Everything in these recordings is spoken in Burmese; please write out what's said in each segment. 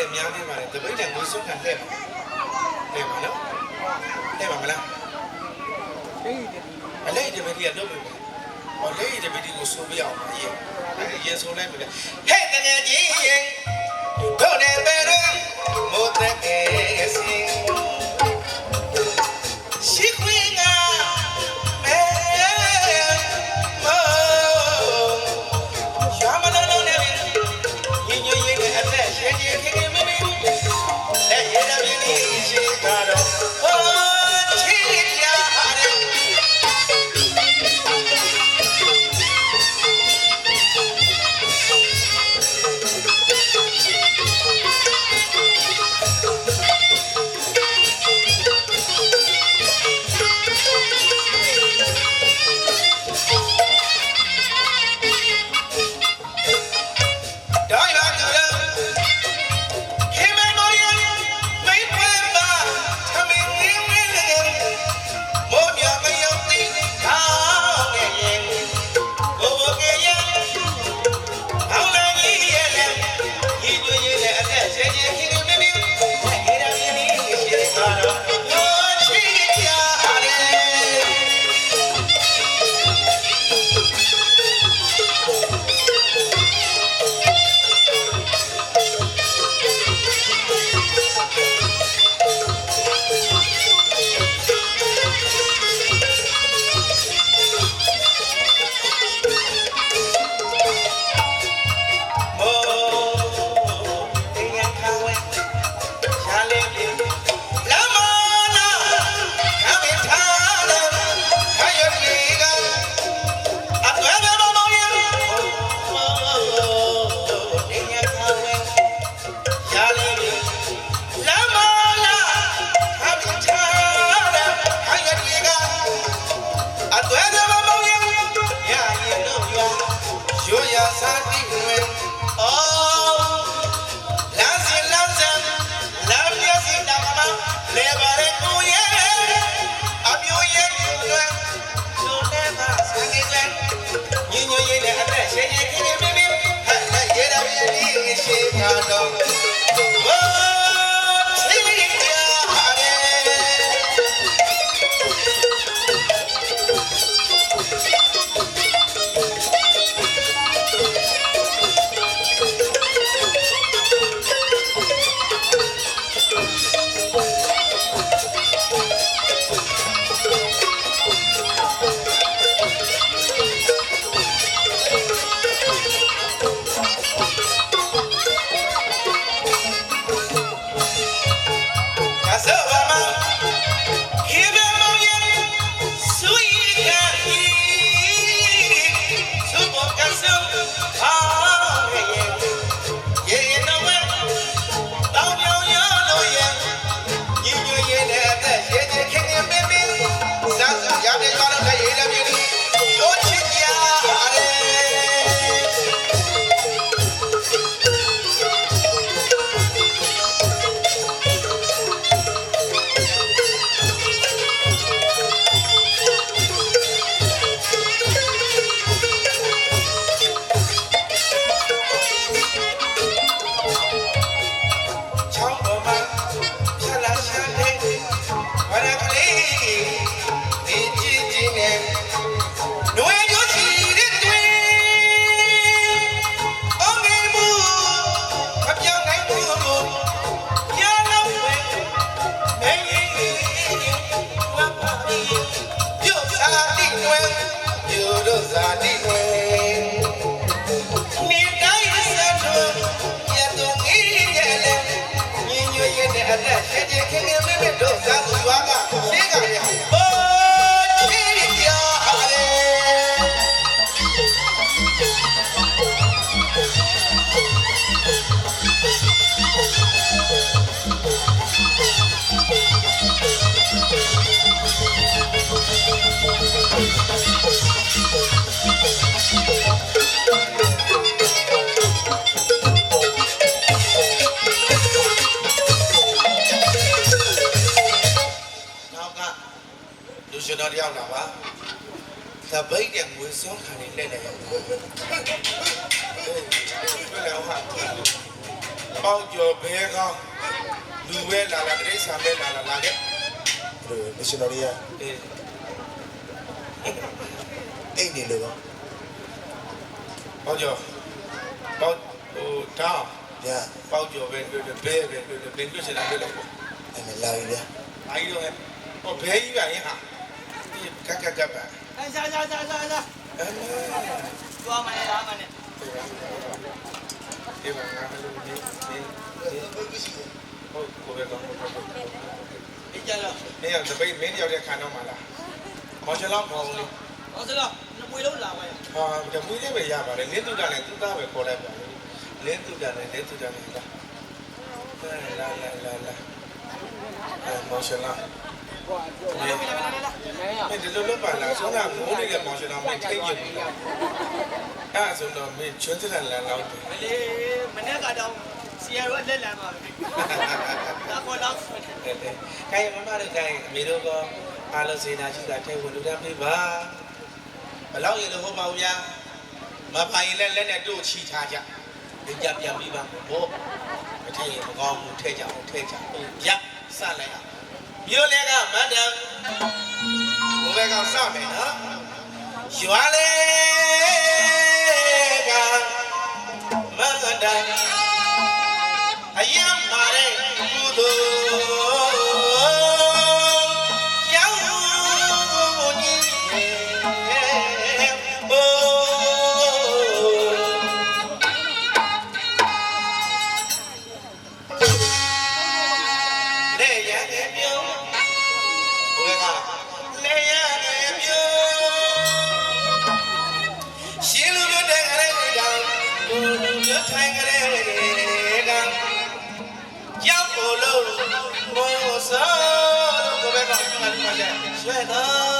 လည်းများနေပါတယ်တပိတ်တန်ငွေဆုံးခံတဲ့ပါတဲ့ပါနော်တဲ့ပါမလားအလေးတပိတ်ကလုပ်ပြီဟောလေးတပိတ်ကိုဆိုပြအောင်အေးရေဆိုလိုက်ပြီဟဲ့တကယ်ကြီးတို့နဲ့ပဲတော့မိုးတဲ့ ပေါင်းကျော်ဘဲကောင်းလူပဲလာလာတိရစ္ဆာန်ပဲလာလာလာခဲ့ဒီလိုမရှင်တော်တွေကအေးအိတ်နေလို့ပေါင်းကျော်ပေါင်းဟိုတောင်းညာပေါင်းကျော်ပဲတွေ့တယ်ဘဲပဲတွေ့တယ်ဘယ်တွေ့စင်တာတွေ့လို့ပေါ့အဲ့မလာပြီဗျာဘာကြီးတော့ဟောဘဲကြီးပါရင်ဟာကက်ကက်ကက်ပါအဲ့စားစားစားစားအဲ့သွားမလဲလားမနဲ့ ဒီမှာငါလည်းဒီဒီဟုတ်ကိုပဲကောင်းတော့ပေါ့ဒီကြလားနေရစပိတ်မင်းတယောက်တည်းခံတော့မှာလားခေါ်ချလောက်ခေါ်ဦးလေခေါ်ချလောက်နပွေလုံးလာပါရဟာတပွေလေးပဲရပါတယ်လင်းသူကလည်းသူသားပဲခေါ်လိုက်ပါလင်းသူကလည်းလင်းသူကလည်းလာလာလာလာအဲမော်ရှလာ မင်းဒီလိုလုပ်ပါလားဆောင်းတာမိုးနေတဲ့ပေါ်ရှင်တော်မင်းထိတ်ကြည့်ဘူးအဲ့ဒါဆိုတော့မင်းချွန်းတဲ့လန်လောက်တယ်မလေးမနေ့ကတော့စီရတော့လက်လန်ပါပဲဒါပေါ်တော့ခိုင်မမတို့ခိုင်အမေတို့ကအားလုံးစေနာရှိတာထဲဝင်လူတန်းပေးပါဘလောက်ရင်လို့ဟုတ်ပါဘူးဗျာမပိုင်လက်လက်နဲ့တို့ချီထားကြဒီကြပြန်ပြီးပါဘောမထည့်ရင်မကောင်းဘူးထည့်ကြအောင်ထည့်ကြအောင်ရစလိုက်အောင် မြို့လေကမန္တန်ဘိုးဘက်ကစမယ်နော်ရွာလေ ရားက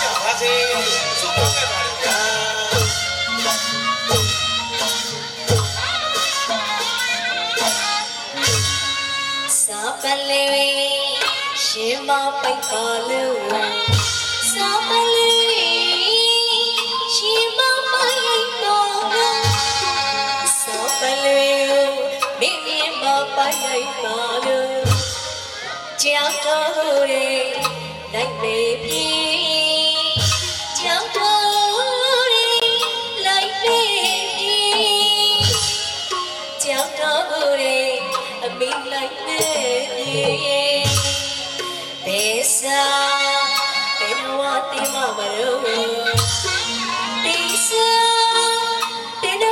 ရဲ့ပြကြပါစေစုပေါင်းခဲ့ပါလေဗျာစာပလေးရှင်မ ပြေဘေစာဘေနဝတိမမရောဘေစာဘေန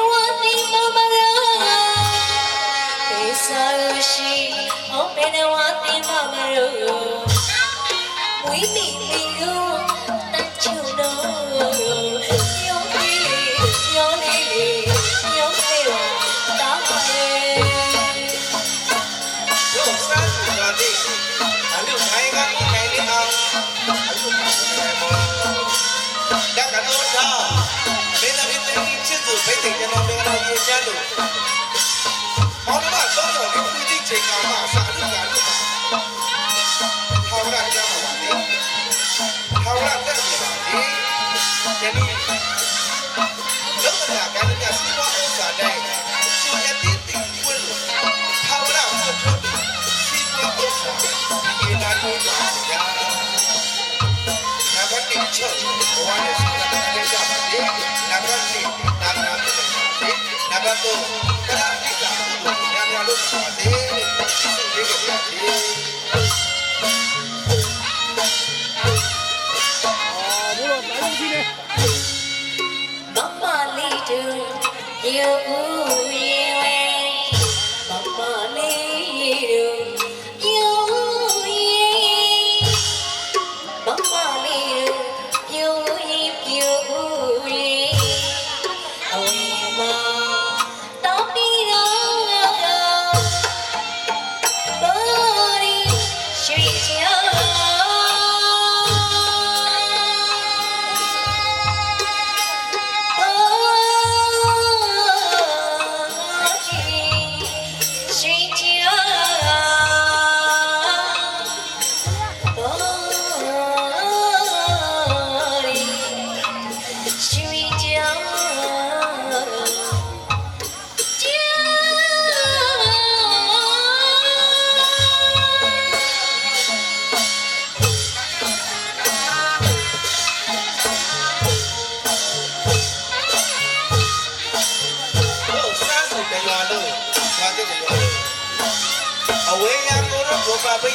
တို့ တ်3ကရာတိကညံ့ညံ့လို့ပါစေဆုလေးကြပါစေမမလေးတို့ယူရဲ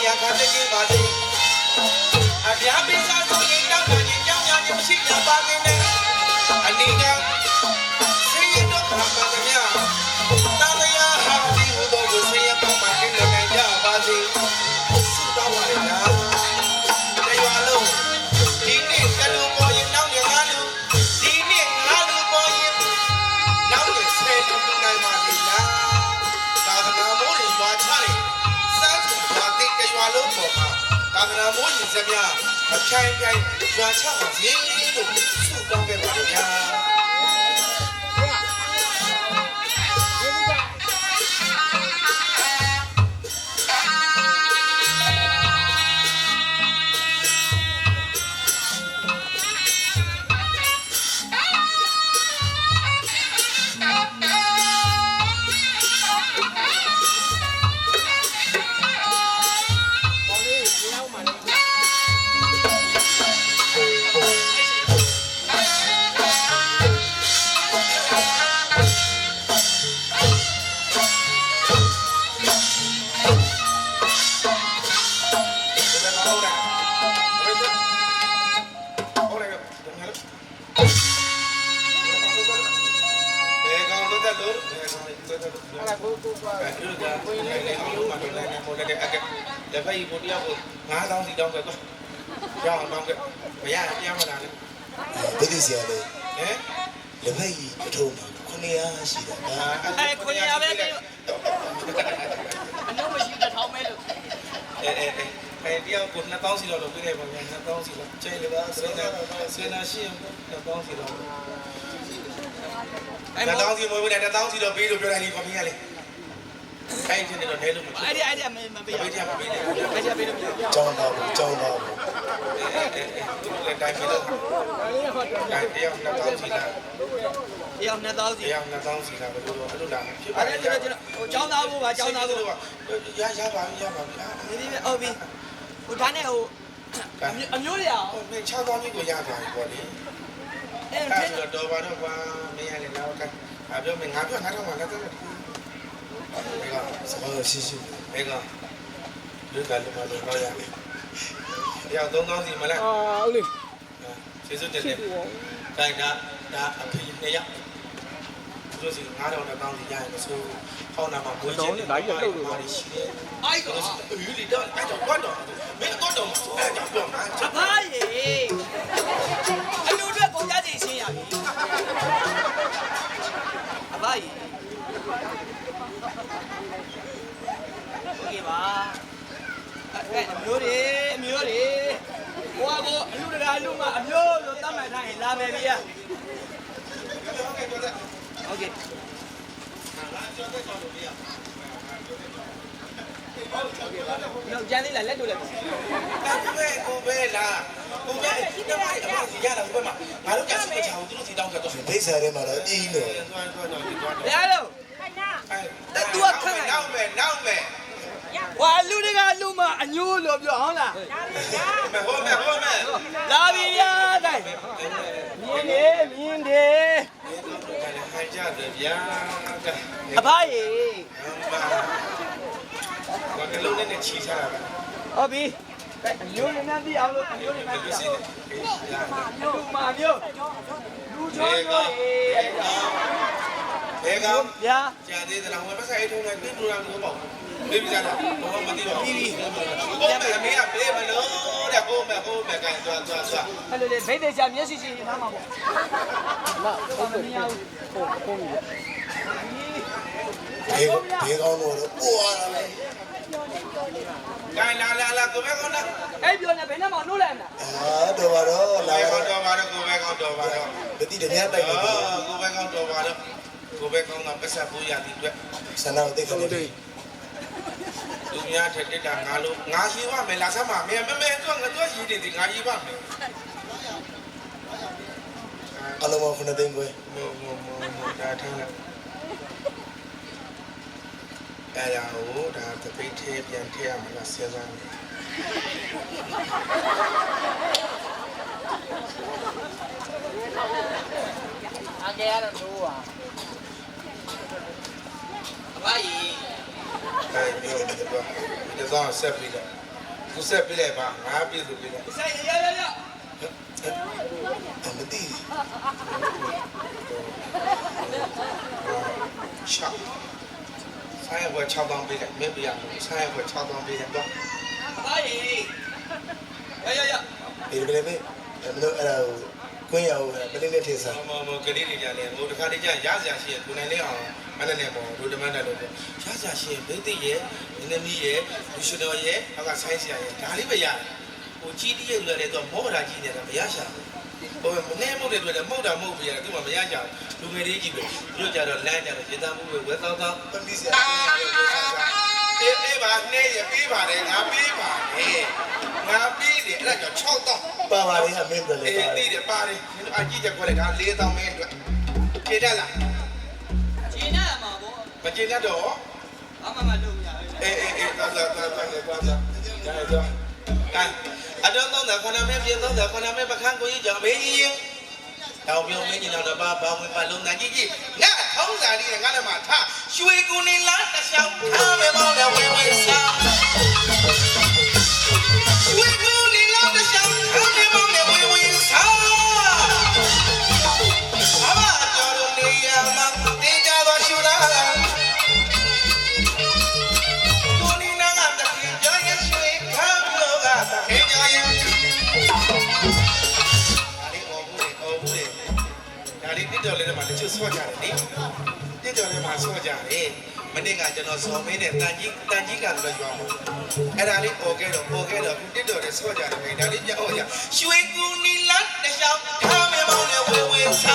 ဘောပါပိယ အချိုင်ပြိုင်ရွာ ကိုကိုကအဲ့ဒါကိုလည်းလည်းအလုံးမတော်လည်းလည်းပေါ်လည်းအကလက်ဖက်ကြီးကိုတရားကို9000စီတောင်းခဲ့တော့ရအောင်တောင်းခဲ့မရပြန်မလာနဲ့ဒိဋ္ဌိဆရာလေးဟမ်လက်ဖက်ကြီးအထုံးမှာ900ရှိတာဒါအဲခွေရပဲလေအလုံးမရှိတဲ့ထောင်းမဲလို့အဲအဲအဲတရားကို2000စီတော့လုပ်ခဲ့ပါဗျာ2000စီတော့ကျဲလေပါဆွေးနာဆွေးနာရှိအောင်2000စီတော့အဲတမောတောင်းစီမွေးဘူးတဲ့တတောင်းစီတော့ပေးလို့ပြောတယ်ဒီကွန်ပျူတာလေ အဲ့ဒီနေတော့ဒဲလို့မဖြစ်အဲ့ဒီအဲ့ဒီမပေးရဘူးဘူးပေးကြမပေးနဲ့အဲ့ဒီပေးလို့ကျောင်းသားဘူးကျောင်းသားဘူးအဲအဲအဲသူလည်းတိုင်းပြီးတော့တိုင်းတရားနှစ်တောင်းစီလားရအောင်နှစ်သောင်းစီတရားနှစ်တောင်းစီလားဘယ်လိုတော့အဲ့လိုလားဖြစ်ပါအဲ့ဒါကျွန်တော်ဟိုចောင်းသားဖို့ပါចောင်းသားဖို့ရရပါပြီရပါပြီဒီဒီပဲဟုတ်ပြီဟိုဒါနဲ့ဟိုအမျိုးတွေအောင်ဟိုမင်း6တောင်းကြီးကိုရသွားပြီပေါ့လေအဲအဲ့ထင်းဒါတော့ပါတော့ကွာမင်းရလေတော့ကအဲပြောမင်းငါပြောငါတော့မှလည်းတော့ ဒီကစကားရှိရှိမေကလူကလူမလူတော့ရတယ်။ရောက်သုံးသောင်းစီမလားအာဦးလေး။ကျေးဇူးတင်တယ်။ခိုင်ကဒါအဖေနဲ့ရ။သူတို့စီ9000တောင်းစီရရင်မဆိုး။ဟောင်းနာမှာမွေးချင်တယ်။ဒါကြီးတော့လို့ပါရှိတယ်။အိုက်သူကောတို့စီအယူလီတော့အဲ့တော့တော့တော့မင်းတော့တော့အဲ့ကြောင့်ပြောမှာအဖားရေအလူတွေကု န်ကြစီရှင်းရပြီအဖားရေโอเคပါအဲ့အမျိုးတွေအမျိုးတွေဟိုကောအလူတကာအလူမအမျိုးလို့တတ်မှတ်ထားရင်လာမယ်ဗျာโอเค နောက်ကျန်သေးလားလက်တို့လက်ပေါ့ အဲ့ဘယ်ကိုပဲလား။ကိုပဲဒီတော့အဲ့အမစီရတာဘယ်မှာငါတို့ကစီမချအောင်သူတို့စီတောင်းကြတော့ ဒိဋ္ဌိဆရာလေးမှာတော့အင်းတော့ သွားသွားတော့ဒီသွားတော့ ဘယ်လို အဲ့နောက်မယ်နောက်မယ်ဟွာလူတွေကလူမအညိုးလို့ပြောဟုတ်လားဟိုမဲ့ဟိုမဲ့လာပြီရတိုင်းမြင်းနေမြင်းနေဟန်ကြတယ်ဗျာအဖရေဘာကလုံးနဲ့ချီချတာပဲဟုတ်ပြီအညိုးနေနှမ်းသိအောင်လို့အညိုးနေနှမ်းသိစီအောင်တယ်လူမာမျိုးလူချောမျိုး ဘယ်ကောင်ဗျာကြာသေးတယ်လားဟိုပတ်ဆိုင်ထုံးလိုက်ပြင်လို့ရလို့ပေါ့ပြေးပြကြတာဘာမှမသိတော့ဘူးဟိုမဲ့အမေကပြေးမလို့တဲ့ဟိုမဲ့ဟိုမဲ့ကန်သွားသွားသွားအဲ့လိုလေဗိတ်တေချာမျက်စိရှိနေထားမှာပေါ့လာဟုတ်တယ်မရဘူးဟုတ်ဟုတ်ပြီဘေးဘေးကောင်းတော့ပူရတာပဲကန်လာလာလာကိုပဲကောင်းလားအဲ့ပြောနေဘယ်နဲ့မှနှုတ်လိုက်မလားအာတော့ပါတော့လာလာတော့တော့ပါတော့ကိုပဲကောင်းတော့ပါတော့မတိတည်းတိုက်နေတယ်ကိုပဲကောင်းတော့ပါတော့ ကိုပဲကောင်းတော့ပတ်ဆက်ဖို့ရသည်အတွက်ဆန္ဒကိုသိခနေတယ်သူများထက်တက်တာငါလို့ငါရှိပါမယ်လာဆမ်းပါမယ်မမဲတော့ငါတော့ရှိတယ်ဒီငါရှိပါမယ်အလုံးမခုနှစ်သိန်းခွဲမောမောမောမောဒါထားလိုက်အဲ့ဒါကိုဒါတပိတ်သေးပြန်ထည့်ရမှာလားစဉ်းစားနေအကဲရတော့လို့ပါ အဖရေအဲ့မျိုးဒီတော့ဒီတော့ဆက်ပြီးတော့သူဆက်ပြီးလိုက်ပါငါပြည့်စုံပြီးလိုက်ဆိုင်ရရရအမတိချောက်ဆိုင်ဘွယ်6တောင်းပေးလိုက်မင်းပြရမယ်ဆိုင်ဘွယ်6တောင်းပေးလိုက်တော့အဖရေရရရဒီလိုပဲမလို့အဲ့ဒါကိုကွင်းရအောင်ပလင်းနဲ့ထည့်စားမမမကလေးတွေကြတယ်ဟိုတခါတည်းကျရစရာရှိရင်ကိုနိုင်လေးအောင် မနဲ့နဲ့ပေါ့ဒုဒမန်တက်လို့ပေါ့ရစရာရှိရင်ဘိသိရဲ့နင်းသမီးရဲ့လူရှင်တော်ရဲ့နောက်ကဆိုင်းစရာရဲ့ဒါလေးပဲရတယ်ဟိုကြီးတည်းရဲ့လွယ်တဲ့တော့မောတာကြီးနေတာမရရှာဘူးဟိုမနေမှုတွေတွေ့တယ်မှုတ်တာမှုတ်ပြရတယ်သူမှမရကြဘူးလူငယ်လေးကြီးပဲသူတို့ကြတော့လမ်းကြတော့ရေသားမှုပဲဝဲသောသောပလီစရာအေးအေးပါနေရပေးပါတယ်ငါပေးပါတယ်ငါပေးတယ်အဲ့ဒါကြောင့်6တောင်းပါပါလေးအမင်းတယ်လေအေးပါသိတယ်ပါတယ်ဒီလိုအကြည့်ချက်ခွဲလိုက်ဒါ၄တောင်းမင်းအတွက်ကျေတတ်လားဂျင်းနာ မှာပေါ့မကျေတတ်တော့အမမလုပ်ရဘူးအေးအေးအေးသွားသွားသွားသွားသွားသွားဒါတော့ကန်အတော့တော့ခဏမဲပြေတော့ခဏမဲပခန်းကိုကြီးကြောင့်မေးကြီးတောင်ပြုံးမင်းကြီးတော့တပါဘောင်းဝင်ပါလုံးတန်ကြီးကြီးငါထုံးစာလေးငါလည်းမထရွှေကူနေလားတစ်ချောင်းထားမယ်ပေါ့လေဝဲဝဲစား တော်ဆော်မင်းနဲ့တန်ကြီးတန်ကြီးကလည်းကြွားမှာအဲ့ဒါလေးအော်ခဲ့တော့အော်ခဲ့တော့တစ်တော်လေးဆော့ကြတယ်ခင်ဒါလေးပြအော်ကြရွှေကူနီလတ်တစ်ချောင်းထားမေမောင်းနဲ့ဝေဝေဆ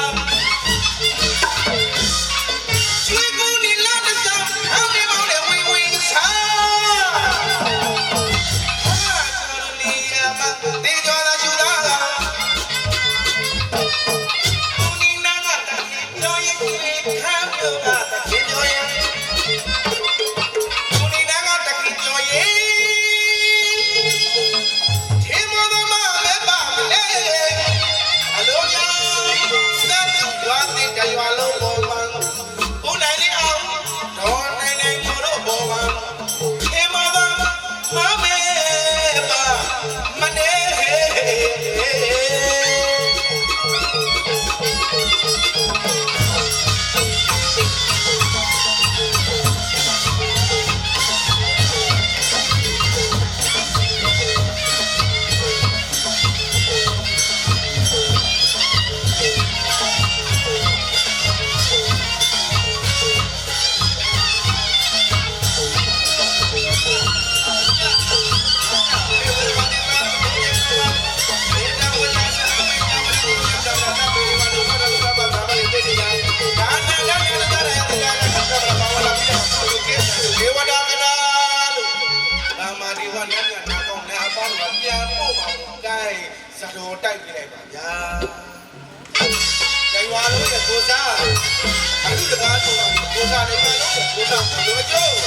ကို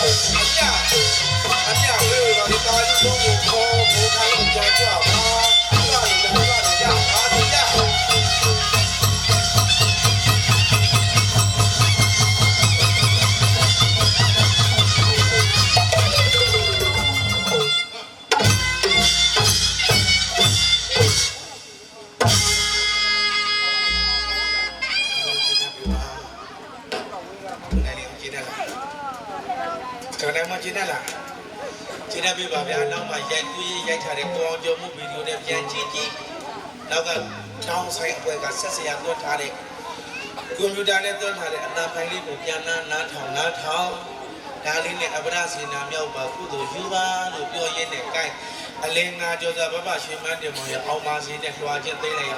ကွန်ပျူတာနဲ့သွတ်ထားတဲ့အနာဖိုင်လေးကိုပြန်နာနားထောင်နားထောင်ဒါလေးနဲ့အပရစေနာမြောက်ပါကုသိုလ်ယူပါလို့ပြောရင်းနဲ့ gain အလင်းငါကြောသာဘဘရွှေမန်းတင်မောင်ရအောင်ပါစေနဲ့လွှာချင်းသိလိုက်ရ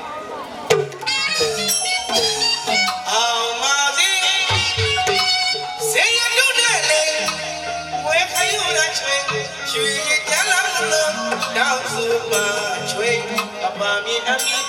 အောင်ပါစေစေရတုနဲ့လေဝဲခယူရချွေရွှေကြမ်းလာလို့တောက်စုပါချွေအပါမြေအမိ